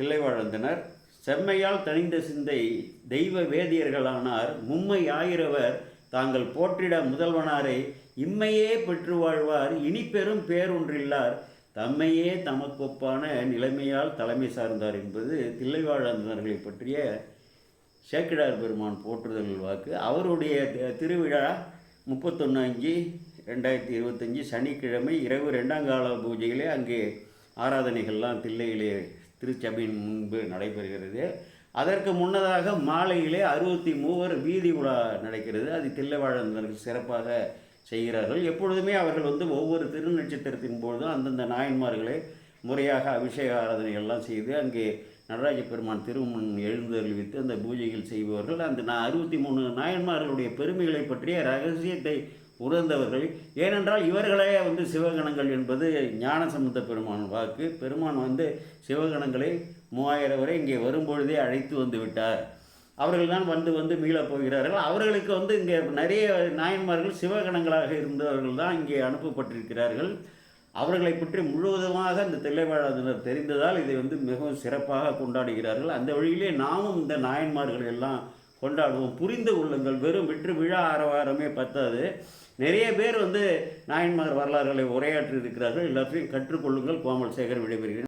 தில்லைவாழந்தனர் செம்மையால் தனிந்த சிந்தை தெய்வ வேதியர்களானார். மும்மை ஆயிரவர் தாங்கள் போற்றிட முதல்வனாரை இம்மையே பெற்று வாழ்வார் இனி பெரும் பேரொன்றில்லார். தம்மையே தமக்கொப்பான நிலைமையால் தலைமை சார்ந்தார் என்பது தில்லைவாழந்தனர்களை பற்றிய சேக்கிடார் பெருமான் போற்றுதல் வாக்கு. அவருடைய திருவிழா முப்பத்தொன்று அஞ்சு ரெண்டாயிரத்தி இருபத்தஞ்சி சனிக்கிழமை இரவு ரெண்டாம் கால பூஜையிலே அங்கே ஆராதனைகள்லாம் தில்லையிலே திருச்சபையின் முன்பு நடைபெறுகிறது. அதற்கு முன்னதாக மாலையிலே அறுபத்தி மூவர் வீதி உலா நடக்கிறது. அது தில்லைவாழந்தர்கள் சிறப்பாக செய்கிறார்கள். எப்பொழுதுமே அவர்கள் வந்து ஒவ்வொரு திருநட்சத்திரத்தின் பொழுதும் அந்தந்த நாயன்மார்களை முறையாக அபிஷேக ஆராதனை எல்லாம் செய்து அங்கே நடராஜ பெருமான் திருமண் எழுந்தருளிவித்து அந்த பூஜைகள் செய்பவர்கள். அந்த நான் அறுபத்தி மூணு நாயன்மார்களுடைய பெருமைகளை பற்றிய ரகசியத்தை உணர்ந்தவர்கள். ஏனென்றால் இவர்களே வந்து சிவகணங்கள் என்பது ஞானசம்பந்த பெருமான் வாக்கு. பெருமான் வந்து சிவகணங்களை மூவாயிரம் வரை இங்கே வரும்பொழுதே அழைத்து வந்து விட்டார். அவர்கள் தான் வந்து வந்து மீளப் போகிறார்கள். அவர்களுக்கு வந்து இங்கே நிறைய நாயன்மார்கள் சிவகணங்களாக இருந்தவர்கள் தான் இங்கே அனுப்பப்பட்டிருக்கிறார்கள். அவர்களை பற்றி முழுவதுமாக இந்த தில்லைவாழாதினர் தெரிந்ததால் இதை வந்து மிகவும் சிறப்பாக கொண்டாடுகிறார்கள். அந்த வழியிலே நாமும் இந்த நாயன்மார்கள் எல்லாம் கொண்டாடுவோம். புரிந்து கொள்ளுங்கள். வெறும் விற்று விழா ஆரவாரமே பத்தாது. நிறைய பேர் வந்து நாயன்மார் வரலாறுகளை உரையாற்றி இருக்கிறார்கள் எல்லாத்தையும் கற்றுக்கொள்ளுங்கள். கோமல் சேகர் விடைபெறுகிறேன்.